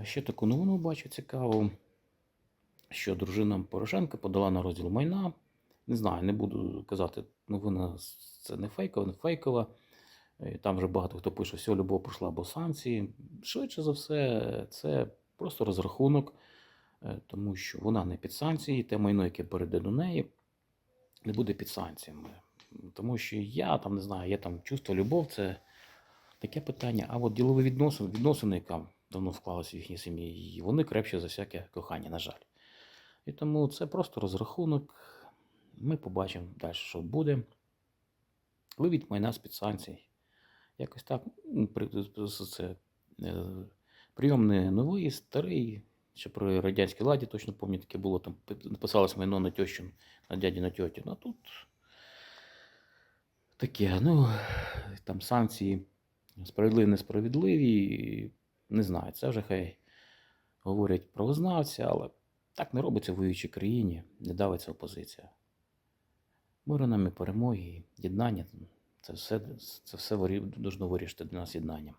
Е, Ще таку новину бачу цікаву, що дружина Порошенка подала на розділ майна. Не знаю, не буду казати, новина це не фейкова, не фейкова. Е, Там вже багато хто пише, все, любов пройшла, бо санкції. Швидше за все, це просто розрахунок, е, тому що вона не під санкції, те майно, яке перейде до неї, не буде під санкціями. Тому що я там не знаю, є там чувство, любов, це таке питання. А от ділові відносини, відносини, яка давно вклалися в їхні сім'ї, і вони крепші за всяке кохання, на жаль. І тому це просто розрахунок. Ми побачимо далі, що буде. Вивід майна з під санкцій. Якось так. ну, Це е, прийом не новий, старий. Ще при радянській ладі точно пам'ятаю, таке було там написалось майно на тещу, на дяді на тьоті. Ну а тут таке, ну, там санкції справедливі, несправедливі. Не знаю, це вже хай говорять правознавці, але так не робиться в воюючій країні, не давиться опозиція. Миру нам і перемоги, єднання це все, це все должно вирішити для нас єднання.